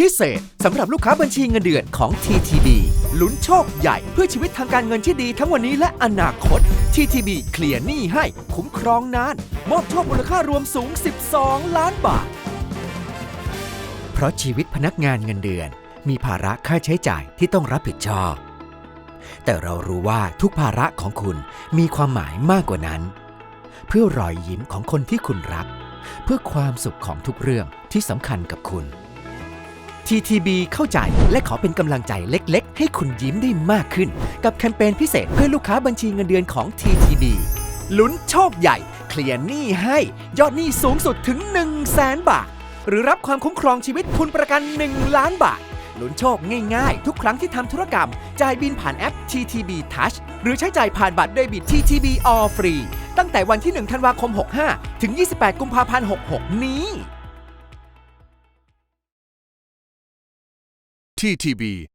พิเศษสำหรับลูกค้าบัญชีเงินเดือนของ TTB ลุ้นโชคใหญ่เพื่อชีวิตทางการเงินที่ดีทั้งวันนี้และอนาคต TTB เคลียร์หนี้ให้คุ้มครองนาน มอบโชคมูลค่ารวมสูง 12 ล้านบาท เพราะชีวิตพนักงานเงินเดือน มีภาระค่าใช้จ่ายที่ต้องรับผิดชอบ แต่เรารู้ว่าทุกภาระของคุณมีความหมายมากกว่านั้น เพื่อรอยยิ้มของคนที่คุณรัก เพื่อความสุขของทุกเรื่องที่สำคัญกับคุณ TTB เข้าใจและขอเป็นกำลังใจเล็กๆ ให้คุณยิ้มได้มากขึ้น กับแคมเปญพิเศษเพื่อลูกค้าบัญชีเงินเดือนของ TTB ลุ้นโชคใหญ่ เคลียร์หนี้ให้ ยอดหนี้สูงสุดถึง 1 0 0 0 0แสนบาท หรือรับความคุ้มครองชีวิตทุนประกัน 1 ล้านบาท ลุ้นโชคง่ายๆ ทุกครั้งที่ทำธุรกรรม จ่ายบินผ่านแอป TTB Touch หรือใช้จ่ายผ่านบัตรเดบิต TTB All Free ตั้งแต่วันที่ 1 ธันวาคม 65 ถึง 28 กุมภาพันธ์ 66 นี้ TTB